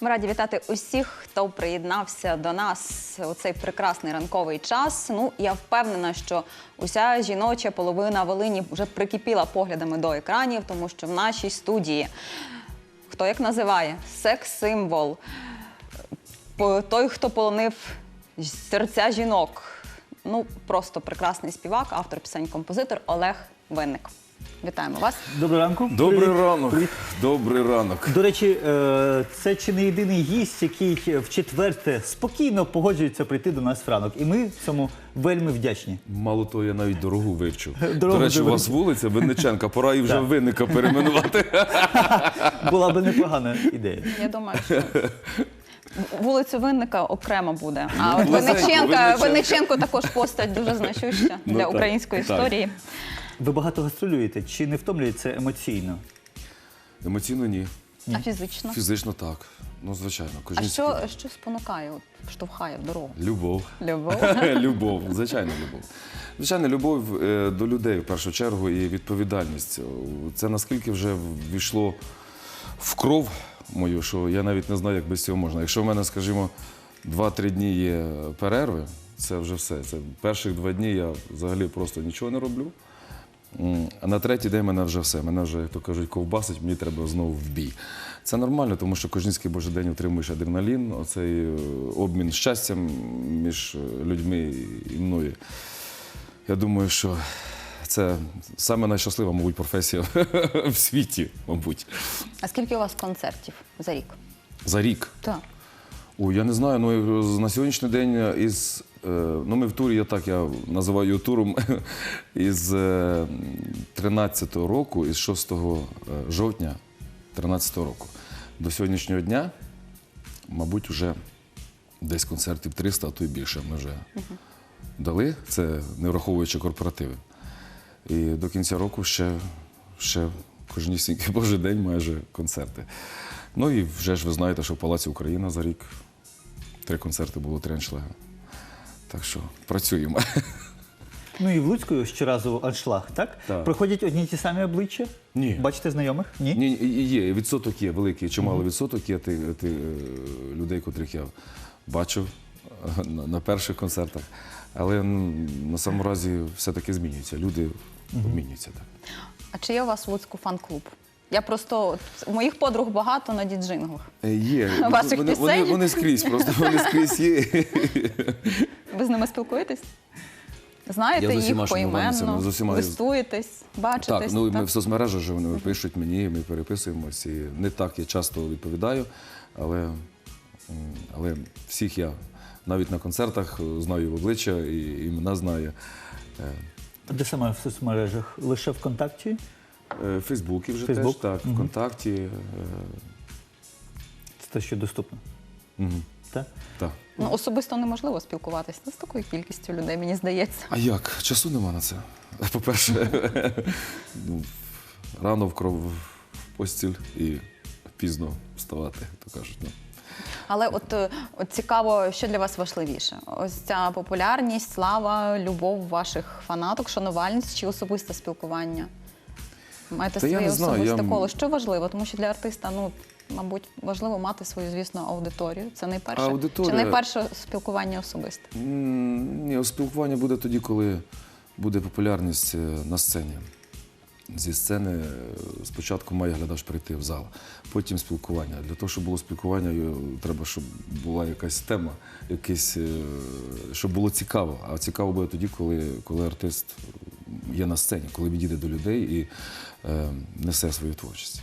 Ми раді вітати усіх, хто приєднався до нас у цей прекрасний ранковий час. Ну, я впевнена, що уся жіноча половина Волині вже прикипіла поглядами до екранів, тому що в нашій студії хто як називає секс-символ, той, хто полонив серця жінок. Ну, просто прекрасний співак, автор пісень, композитор Олег Винник. Вітаємо вас. Доброго ранку. Добрий ранок. Добрий ранок. До речі, е, це чи не єдиний гість, який в четверте спокійно погоджується прийти до нас в ранок. І ми цьому вельми вдячні. Мало того, я навіть дорогу вивчив. Дорогу До речі, у вас вулиця Винниченка, пора і вже винника перейменувати. Була би непогана ідея. Я думаю, що вулицю Винника окремо буде. А от Винниченка. Винниченко також постать дуже значуща Ну, для української так. історії. Ви багато гастролюєте. Чи не втомлюється емоційно? Емоційно ні. А фізично? Фізично так. Ну, звичайно. А що, що спонукає, от, штовхає в дорогу? Любов. Любов. любов, звичайно, любов. Звичайно, любов е, до людей в першу чергу і відповідальність. Це наскільки вже ввійшло в кров мою, що я навіть не знаю, як без цього можна. Якщо в мене, скажімо, 2-3 дні є перерви, це вже все. Це перших два дні я взагалі просто нічого не роблю. А на третій день мене вже все. Мене вже, як то кажуть, ковбасить, мені треба знову в бій. Це нормально, тому що кожній божий день отримуєш адреналін, оцей е, обмін щастям між е, людьми і мною. Я думаю, що це саме найщаслива, мабуть, професія в світі, мабуть. А скільки у вас концертів за рік? За рік. Так. Ой, я не знаю, ну на сьогоднішній день із. Е, Ну, ми в турі, я так я називаю його туром із 13-го року, із 6 жовтня 13-го року. До сьогоднішнього дня, мабуть, вже десь концертів 300, а то й більше ми вже дали. Це не враховуючи корпоративи. І до кінця року ще, ще кожнісінький божий день майже концерти. Ну і вже ж ви знаєте, що в Палаці Україна за рік три концерти було три аншлага. Так що працюємо. Ну і в Луцьку щоразу аншлаг, так? Так. Проходять одні й ті самі обличчя? Ні. Бачите знайомих? Ні? Ні, і- і є, відсоток є великий, чимало відсоток є тих, тих е, людей, котрих я бачив е, на, на перших концертах. Але м, на самому разі все-таки змінюється. Люди змінюються так. А чи є у вас в Луцьку фан-клуб? Я просто от, у моїх подруг багато на діджингах. Е, Є. Ваших вони, вони, пісень? вони скрізь, просто вони скрізь є. Ви з ними спілкуєтесь? Знаєте Я з усіма їх шанувальницями, поіменно, з усіма- листуєтесь, бачитесь? Так, ну ми в соцмережах вже вони пишуть мені, ми переписуємось. І не так я часто відповідаю, але, м, але всіх я навіть на концертах е, знаю в обличчя і імена знаю. Е, Де саме в соцмережах? Лише ВКонтакті? е, В Фейсбуці вже Фейсбук? теж, так, ВКонтакті. е, Це те, що доступно. мгм, Так? Так. Ну, особисто неможливо спілкуватися з такою кількістю людей, мені здається. А як? Часу нема на це. По-перше, ну, рано в кров в постіль і пізно вставати, то кажуть. Ну. Але от, е, от цікаво, що для вас важливіше? Ось ця популярність, слава, любов ваших фанаток, шанувальність чи особисте спілкування? Маєте Та я своє не знаю, особисте я- коло. Що важливо? Тому що для артиста, ну, мабуть, важливо мати свою, звісно, аудиторію. Це найперше. Аудиторія- Чи найперше спілкування особисте? М, Ні, спілкування буде тоді, коли буде популярність е, на сцені. Зі сцени е, спочатку має глядач прийти в зал, потім спілкування. Для того, щоб було спілкування, е, треба, щоб була якась тема, якийсь, е, щоб було цікаво. А цікаво буде тоді, коли, коли артист є на сцені, коли відійде до людей і е, несе свою творчість.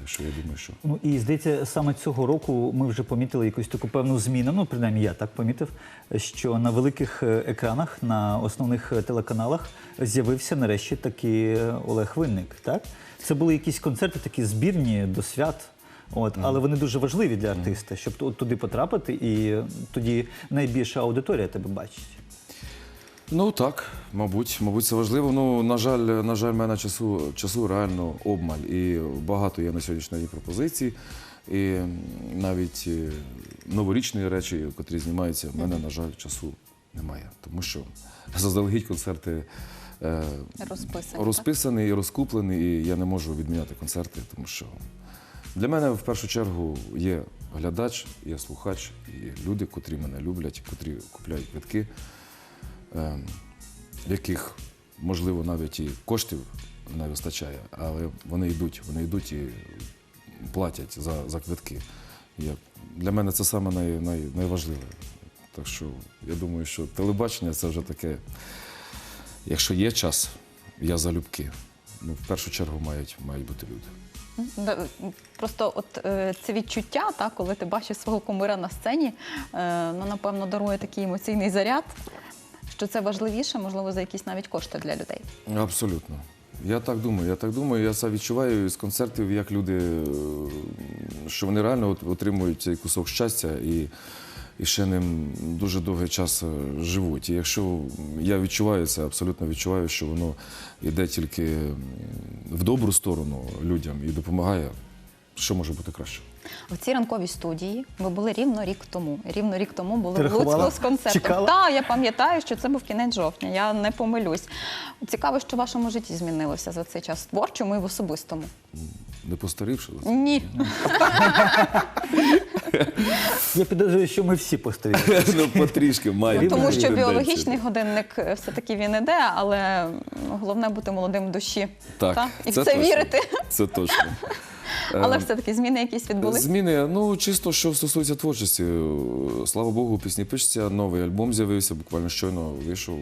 Так що я думаю, що. Ну і здається, саме цього року ми вже помітили якусь таку певну зміну. Ну, принаймні, я так помітив, що на великих е, екранах, на основних е, телеканалах з'явився нарешті такий е, Олег Винник. Так? Це були якісь концерти, такі збірні до свят. От, але вони дуже важливі для артиста, щоб ту- туди потрапити, і тоді найбільша аудиторія тебе бачить. Ну так, мабуть, мабуть, це важливо. Ну, на жаль, на жаль, мене часу, часу реально обмаль. І багато є на сьогоднішній день пропозицій. І навіть е, новорічні речі, котрі знімаються, в мене, на жаль, часу немає. Тому що заздалегідь концерти е, Розписані, розписані і розкуплені, і я не можу відміняти концерти, тому що для мене в першу чергу є глядач, є слухач, і люди, котрі мене люблять, котрі купляють квитки, яких, можливо, навіть і коштів не вистачає, але вони йдуть, вони йдуть і платять за, за квитки. Я, для мене це саме най, най, найважливе. Так що я думаю, що телебачення це вже таке, якщо є час, я залюбки. Ну, в першу чергу мають, мають бути люди. Просто от е, це відчуття, так, коли ти бачиш свого кумира на сцені, е, ну, напевно, дарує такий емоційний заряд, що це важливіше, можливо, за якісь навіть кошти для людей. Абсолютно. Я так думаю, я так думаю. Я це відчуваю з концертів, як люди, е, що вони реально отримують цей кусок щастя і, і ще ним дуже довгий час е, живуть. І якщо я відчуваю це, абсолютно відчуваю, що воно йде тільки в добру сторону людям і допомагає, що може бути краще. В цій ранковій студії ви були рівно рік тому. Рівно рік тому були Ти в? Луцьку з концертом. Чекала? Так, я пам'ятаю, що це був кінець жовтня. Я не помилюсь. Цікаво, що в вашому житті змінилося за цей час творчому і в особистому. Не постарівши. Ні. Я підозрюю, що ми всі постаріли. ну, потрішки має. Тому що біологічний годинник е, все-таки він іде, але головне бути молодим душі. Так, Та? І в це точно. вірити. Це точно. Але все-таки зміни якісь відбулись. Зміни, ну чисто що стосується творчості. Слава Богу, пісні пишеться, новий альбом з'явився, буквально щойно вийшов,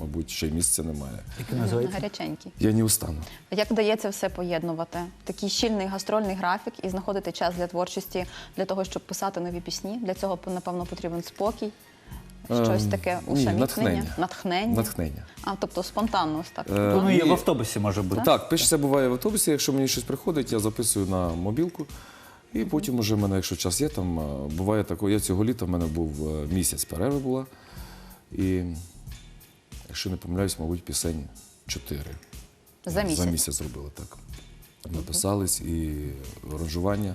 мабуть, ще й місяця немає. Який називається? Гаряченький. Я не устану. Як вдається все поєднувати? Такий щільний гастрольний графік і знаходити час для творчості, для того, щоб писати нові пісні. Для цього, напевно, потрібен спокій, щось Ем, таке усамітнення, натхнення. натхнення. Натхнення. А, тобто спонтанно ось так. Е, Ну, є в автобусі може бути. Так, пишеться буває в автобусі. Якщо мені щось приходить, я записую на мобілку. І потім уже в мене, якщо час є, там е, буває таке. Я цього літа в мене був е, місяць перерви була. І, якщо не помиляюсь, мабуть, пісень чотири. За місяць. За місяць зробили так. Написались і аранжування,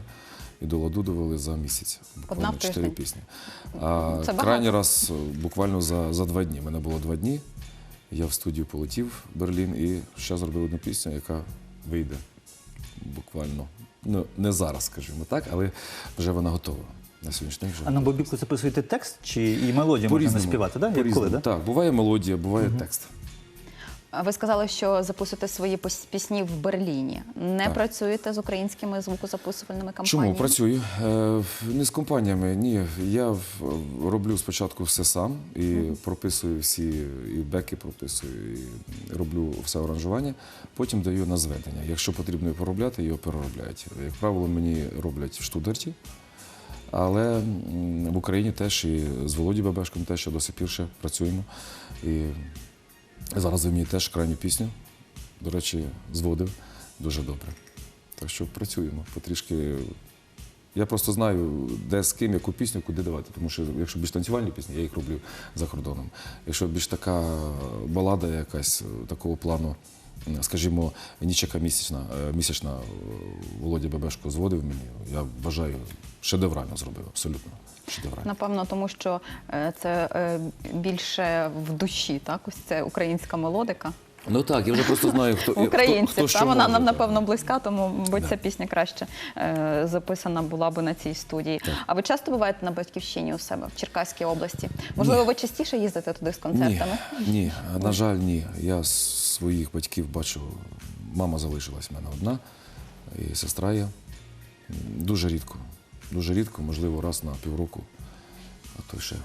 і до ладу довели за місяць. Одна Буквально в чотири пісні. А Це крайній раз е, буквально за, за два дні. У мене було два дні. Я в студію полетів в Берлін і ще зробив одну пісню, яка вийде буквально. Ну, не зараз, скажімо так, але вже вона готова. На сьогоднішній день вже А на бобіку записуєте текст чи і мелодію можна не співати? Да? Як По-різному. коли, да? Так, буває мелодія, буває текст. А Ви сказали, що записуєте свої пос- пісні в Берліні. Не Так. працюєте з українськими звукозаписувальними компаніями? Чому працюю? Е, не з компаніями. Ні. Я в- роблю спочатку все сам і прописую всі, і беки прописую, і роблю все аранжування. Потім даю на зведення. Якщо потрібно його поробляти, його переробляють. Як правило, мені роблять в Штутгарті. Але в Україні теж і з Володі Бебешком теж ще до сих пір працюємо. І зараз він мені теж крайню пісню, до речі, зводив дуже добре. Так що працюємо потрішки. Я просто знаю, де з ким, яку пісню, куди давати. Тому що якщо більш танцювальні пісні, я їх роблю за кордоном. Якщо більш така балада якась е, такого плану, скажімо, нічека місячна, е, місячна е, Володя Бебешко зводив мені, я вважаю, шедеврально зробив, абсолютно шедеврально. Напевно, тому що е, це е, більше в душі, так? Ось це українська мелодика. Ну так, я вже просто знаю, хто Українців. хто, хто Та вона нам так. напевно близька, тому мабуть ця пісня краще е, записана була би на цій студії. А ви часто буваєте на батьківщині у себе в Черкаській області? Можливо, ви частіше їздите туди з концертами? Ні, ні, на жаль, ні. Я своїх батьків бачу, мама залишилась в мене одна, і сестра є. Дуже рідко. Дуже рідко, можливо, раз на півроку, а то ще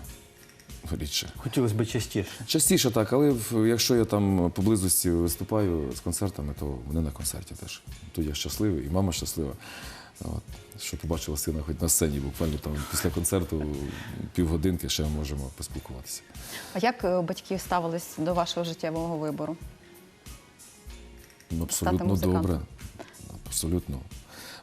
рідше. Хотілося б частіше. Частіше так, але якщо я там поблизості виступаю з концертами, то вони на концерті теж. Тут я щасливий, і мама щаслива. От, що побачила сина хоч на сцені, буквально там після концерту півгодинки ще можемо поспілкуватися. А як е, батьки ставились до вашого життєвого вибору? Ну, Абсолютно добре. Абсолютно.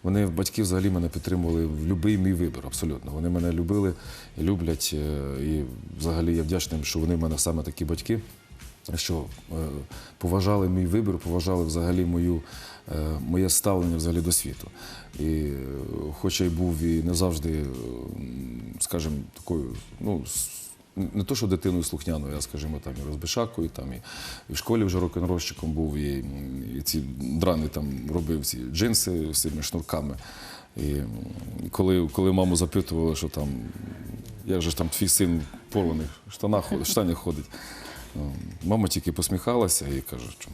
Вони батьки взагалі мене підтримували в будь-який мій вибір. Абсолютно. Вони мене любили люблять. е, І взагалі я вдячний, що вони в мене саме такі батьки, що е, поважали мій вибір, поважали взагалі мою, е, моє ставлення взагалі до світу. І хоча й був і не завжди, скажімо, такою, ну, не то, що дитиною слухняною, а скажімо, там і розбишакою, там і, в школі вже рок-н-рольщиком був, і, і ці драни там робив ці джинси з цими шнурками. І коли, коли маму запитували, що там, як же ж там твій син в порваних штанах штанях ходить, ну, мама тільки посміхалася і каже, що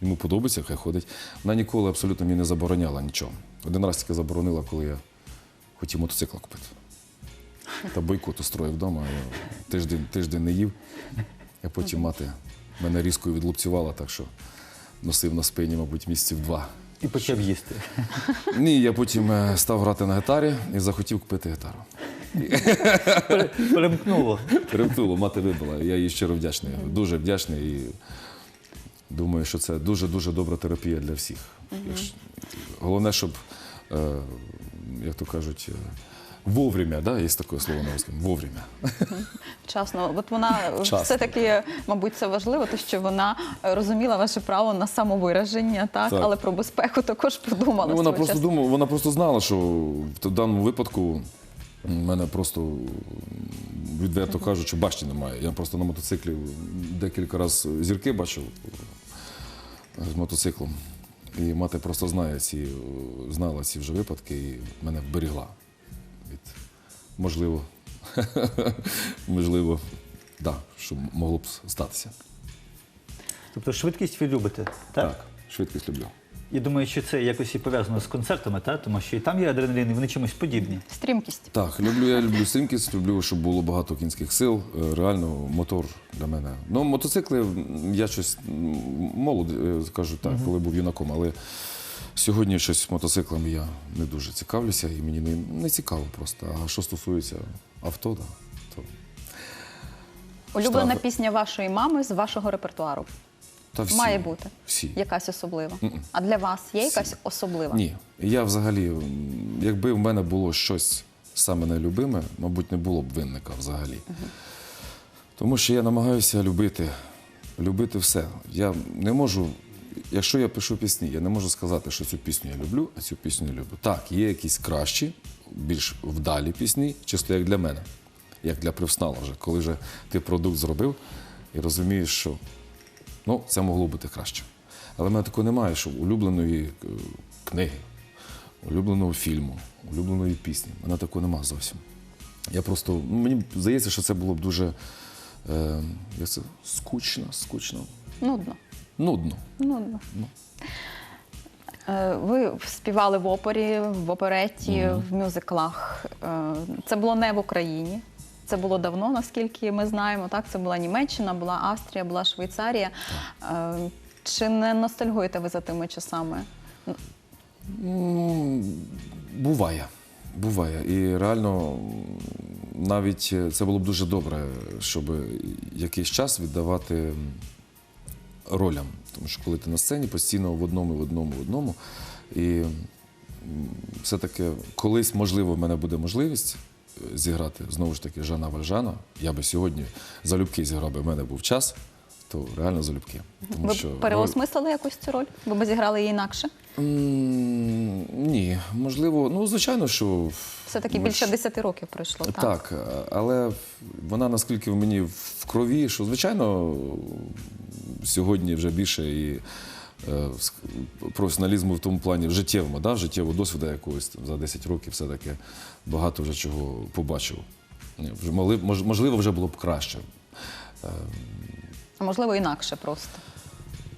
йому подобається, хай ходить. Вона ніколи абсолютно мені не забороняла нічого. Один раз тільки заборонила, коли я хотів мотоцикл купити. Та бойкот устроїв вдома. Тиждень, тиждень не їв, а потім мати мене різкою відлупцювала, так що носив на спині, мабуть, місяців два. І почав їсти. Ні, я потім е, став грати на гітарі і захотів купити гітару. Пере- Перемкнуло. Мати вибила. Я їй щиро вдячний. Дуже вдячний і думаю, що це дуже-дуже добра терапія для всіх. Якщо- Головне, щоб, е, як то кажуть, е, вовремя, да? є таке слово на русском, вовремя. Вчасно. От вона все-таки, мабуть, це важливо, те, що вона розуміла ваше право на самовираження, так, Так. але про безпеку також подумала. Ну, вона просто думала, вона просто знала, що в даному випадку в мене просто м, відверто кажучи, башті немає. Я просто на мотоциклі декілька разів зірки бачив е, з мотоциклом. І мати просто знає ці, е, знала ці вже випадки і мене вберегла від можливо, можливо, да, що могло б статися. Тобто швидкість ви любите, так? Так, швидкість люблю. Я думаю, що це якось і пов'язано з концертами, так? тому що і там є адреналін, і вони чимось подібні. Стрімкість. Так, люблю, я люблю стрімкість, люблю, щоб було багато кінських сил. Е, Реально, мотор для мене. Ну, мотоцикли я щось молод, е, скажу так, коли був юнаком, але сьогодні щось мотоциклами я не дуже цікавлюся і мені не, не цікаво просто. А що стосується авто, да, то Улюблена Штрафи. пісня вашої мами з вашого репертуару. та всі, Має бути. Всі. Якась особлива. А для вас є якась особлива? Ні. Я взагалі, м, якби в мене було щось саме нелюбиме, мабуть, не було б винника взагалі. Тому що я намагаюся любити, любити все. Я не можу, якщо я пишу пісні, я не можу сказати, що цю пісню я люблю, а цю пісню не люблю. Так, є якісь кращі, більш вдалі пісні, чисто як для мене, як для професіонала вже, коли вже ти продукт зробив і розумієш, що Ну, це могло бути краще. Але в мене такого немає, що улюбленої е, книги, улюбленого фільму, улюбленої пісні. Мене такого немає зовсім. Я просто, ну, мені здається, що це було б дуже е, як це, скучно, скучно, Нудно. Нудно. Нудно. Е, Ви співали в опері, в опереті, в мюзиклах. Е, Це було не в Україні. Це було давно, наскільки ми знаємо. Так, це була Німеччина, була Австрія, була Швейцарія. Е, Чи не ностальгуєте ви за тими часами? Ну, буває. Буває. І реально навіть це було б дуже добре, щоб якийсь час віддавати ролям. Тому що коли ти на сцені постійно в одному, в одному, в одному. І все-таки колись, можливо, в мене буде можливість е, зіграти знову ж таки Жана Вальжана. Я би сьогодні залюбки зіграв би в мене був час, то реально залюбки. Тому Ви що роль- переосмислили якось цю роль? Ви б зіграли її інакше? М, Ні, можливо, ну звичайно, що Все-таки ми більше ж- 10 років пройшло. Так. Так, але вона наскільки в мені в крові, що звичайно сьогодні вже більше і е, професіоналізму в тому плані життєвому, да, життєвого досвіду якогось там, за 10 років все-таки багато вже чого побачив. Можливо, вже було б краще. А можливо, інакше просто.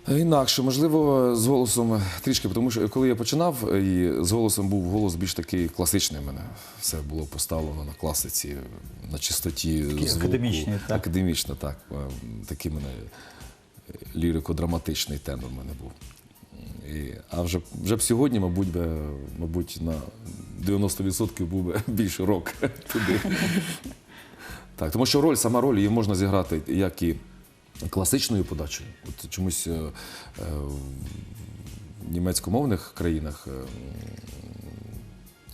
Е, Інакше, можливо, з голосом трішки, тому що коли я починав, е, і з голосом був голос більш такий класичний в мене. Все було поставлено на класиці, на чистоті Такий звуку. академічний, так? Академічно, так. Е, Такий мене лірико-драматичний тенор в мене був. І, а вже, вже б сьогодні, мабуть, би, мабуть, на 90% був би більш рок туди. Так, тому що роль, сама роль її можна зіграти як і класичною подачею. От чомусь е, е, в німецькомовних країнах е,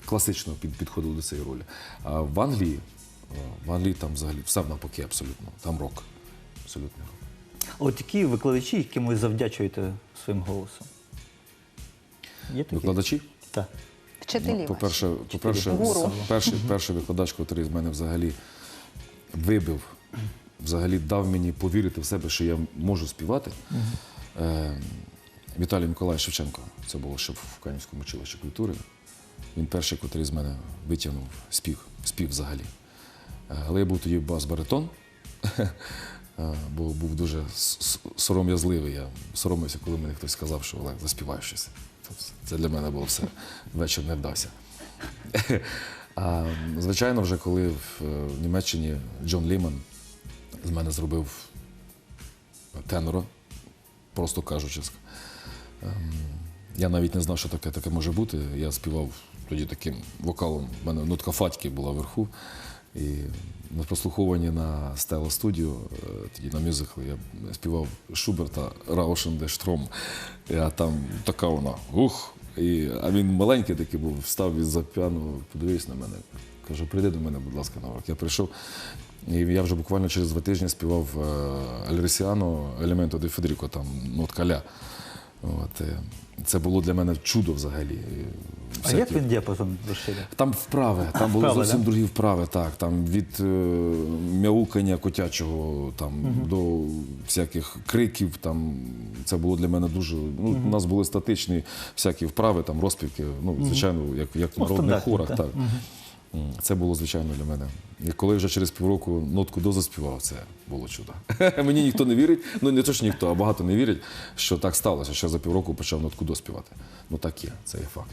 класично під, підходили до цієї ролі. А в Англії, е, в Англії там взагалі все навпаки абсолютно. Там рок. Абсолютно. А От які викладачі, яким ви завдячуєте своїм голосом? Є такі? Викладачі? Так. Вчителі. Ну, ваші. по-перше, по-перше, Гуру. перший, перший викладач, який з мене взагалі вибив, взагалі дав мені повірити в себе, що я можу співати. Е, Віталій Миколаївич Шевченко. Це було ще в Канівському училищі культури. Він перший, котрий з мене витягнув спів, спів взагалі. Е, Але я був тоді бас-баритон, е, бо був дуже сором'язливий. Я соромився, коли мені хтось сказав, що Олег, заспівай щось. Це для мене було все. Вечір не вдався. А, звичайно, вже коли в, е, в Німеччині Джон Ліман з мене зробив тенора, просто кажучи. Ем, Я навіть не знав, що таке таке може бути. Я співав тоді таким вокалом. У мене нотка фатьки була вверху. І на прослуховуванні на Стела студіо, тоді на мюзиклі, я співав Шуберта Раушен де Штром. Я там така вона, ух. І, а він маленький такий був, встав із за п'яну, подивився на мене. Каже, прийди до мене, будь ласка, на урок. Я прийшов, і я вже буквально через два тижні співав е, Альресіано Елементо де Федеріко, там нотка ля. От, е, це було для мене чудо взагалі. І А як він діапазон розширяє? там вправи, там були Вправи, зовсім да? другі вправи, так. Там від е, мяукання котячого там, до всяких криків. Там, це було для мене дуже. Ну, У нас були статичні всякі вправи, там, розпівки, ну, звичайно, як, як в Ну, народних хорах. так. Так. М, Це було звичайно для мене. І коли вже через півроку нотку до заспівав, це було чудо. Мені ніхто не вірить, ну не то, що ніхто, а багато не вірять, що так сталося, що за півроку почав нотку доспівати. Ну так є, це є факт.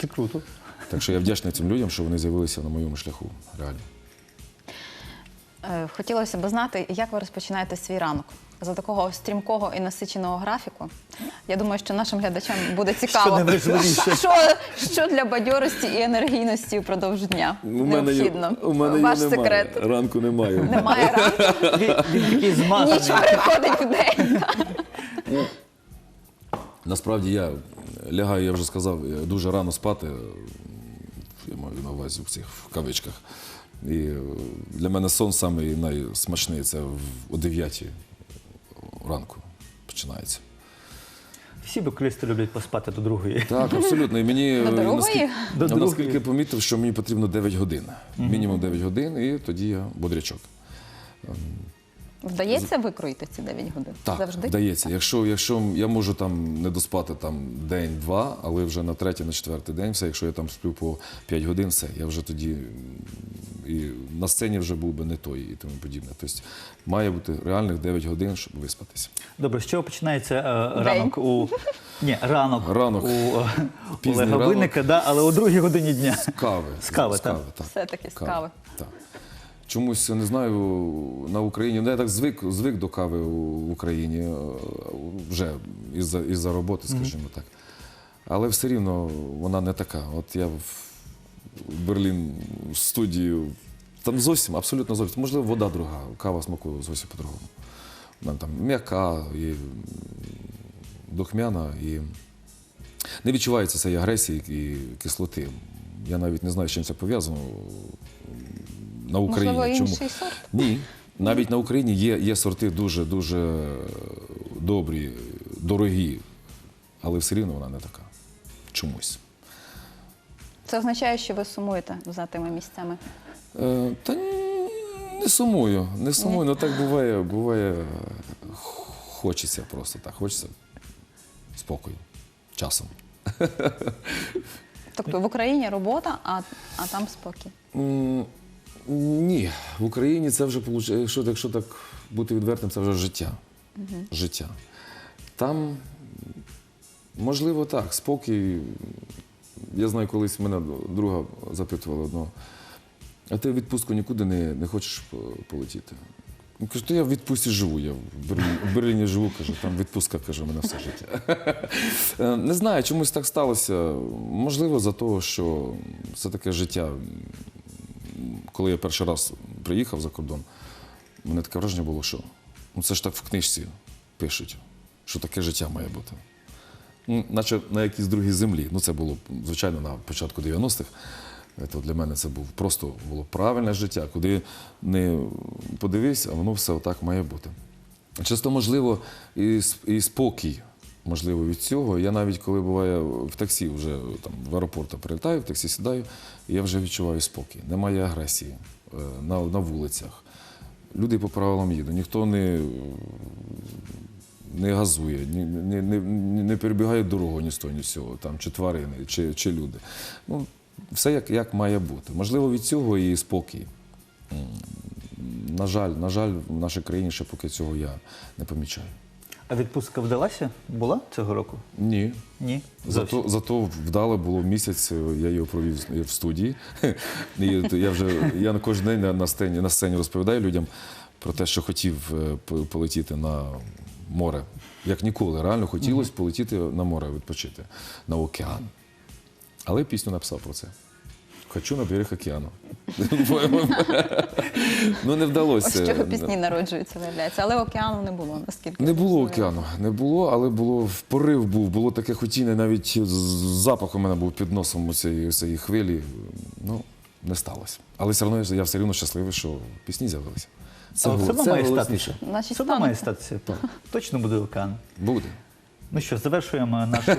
Це круто. Так що я вдячний цим людям, що вони з'явилися на моєму шляху. Реально. Е, Хотілося б знати, як ви розпочинаєте свій ранок за такого стрімкого і насиченого графіку. Я думаю, що нашим глядачам буде цікаво, Що що, що для бадьорості і енергійності впродовж дня У мене, необхідно. є- у мене Ваш немає. секрет. Ранку немає. Немає ранку, Він, він такий ніч переходить в день. Насправді я лягаю, я вже сказав, я дуже рано спати. Я маю на увазі в цих в кавичках. І для мене сон самий найсмачний це в- о 9 ранку починається. Всі бокалісти люблять поспати до другої. Так, абсолютно. І мені До е, другої? наскільки, До я другої. наскільки помітив, що мені потрібно 9 годин. Мінімум 9 годин, і тоді я бодрячок. Вдається викроїти ці 9 годин? Так, Завжди? вдається. Якщо, якщо я можу там не доспати там день-два, але вже на третій, на четвертий день, все, якщо я там сплю по 5 годин, все, я вже тоді і на сцені вже був би не той і тому подібне. Тобто має бути реальних 9 годин, щоб виспатися. Добре, з чого починається е, ранок у. Ні, ранок, Ранок. у е, Олега ранок. Винника, да, але о другій годині дня. З кави. З кави, так. так. Все-таки з кави. Так. Чомусь не знаю на Україні. Ну, я так звик, звик до кави в Україні е, вже із-за із роботи, скажімо так. Але все рівно вона не така. От я в в Берлін в студію. Там зовсім, абсолютно зовсім. Можливо, вода друга, кава смакує зовсім по-другому. Вона там м'яка, і духмяна, і не відчувається цієї агресії і кислоти. Я навіть не знаю, з чим це пов'язано на Україні. Можливо, Чому? інший сорт? Ні. Навіть на Україні є, є сорти дуже дуже добрі, дорогі, але все рівно вона не така. Чомусь. Це означає, що ви сумуєте за тими місцями. Е, та ні, не сумую, не сумую. Ну так буває, буває. Хочеться просто так. Хочеться спокою. Часом. Тобто в Україні робота, а, а там спокій. Ні, в Україні це вже якщо, якщо так бути відвертим, це вже життя. Життя. Там, можливо, так, спокій. Я знаю, колись мене друга запитувала одного, а ти в відпустку нікуди не, не хочеш полетіти? Він каже, то я в відпустці живу, я в Берліні, в Берліні живу, каже, там відпустка каже, мене все життя. Е, Не знаю, чомусь так сталося. Можливо, за того, що це таке життя. Коли я перший раз приїхав за кордон, мене таке враження було, що ну це ж так в книжці пишуть, що таке життя має бути. Ну, наче на якійсь другій землі. Ну, це було, звичайно, на початку 90-х. Е, То для мене це був просто було правильне життя, куди не подивився, а воно все отак має бути. Часто, можливо, і спокій, можливо, від цього. Я навіть коли буває в таксі, вже там в аеропорту прилітаю, в таксі сідаю, я вже відчуваю спокій. Немає агресії е, на, на вулицях. Люди по правилам їдуть. Ніхто не, не газує, ні, не, не, не перебігає дорогу ні з того, ні з цього, там, чи тварини, чи, чи люди. Ну, все як, як має бути. Можливо, від цього і спокій. На жаль, на жаль, в нашій країні ще поки цього я не помічаю. А відпустка вдалася? Була цього року? Ні. Ні. Зовсім. Зато, зато вдало було місяць, я його провів в студії. І я вже я на кожен день на, на сцені на сцені розповідаю людям про те, що хотів е, полетіти на море. Як ніколи, реально хотілося полетіти на море відпочити, на океан. Але пісню написав про це. Хочу на берег океану. ну не вдалося. з чого пісні народжуються, виявляється. Але океану не було, наскільки Не було океану, не було, але було порив був, було таке хотіння, навіть з- запах у мене був під носом у цієї, цієї хвилі. Ну, не сталося. Але все одно я все одно щасливий, що пісні з'явилися. Це, все одно це має статися. Одно має статися. Точно буде океан. Буде. Ну що, завершуємо нашу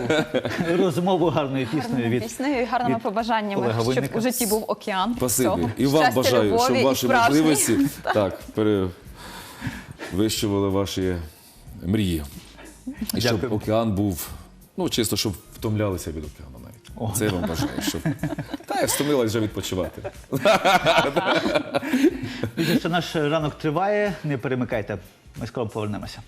розмову гарною піснею від піснею і гарними від побажаннями, Олега щоб Винника. у житті був океан. Спасибі. всього. І вам Щастя, бажаю, любові щоб і ваші справжньої. можливості так, перевищували ваші мрії. І щоб Дякую. океан був, ну, чисто, щоб втомлялися від океану навіть. О. Це я вам бажаю. Щоб... Та я встомилась вже відпочивати. Бачите, що наш ранок триває. Не перемикайте. Ми скоро повернемося.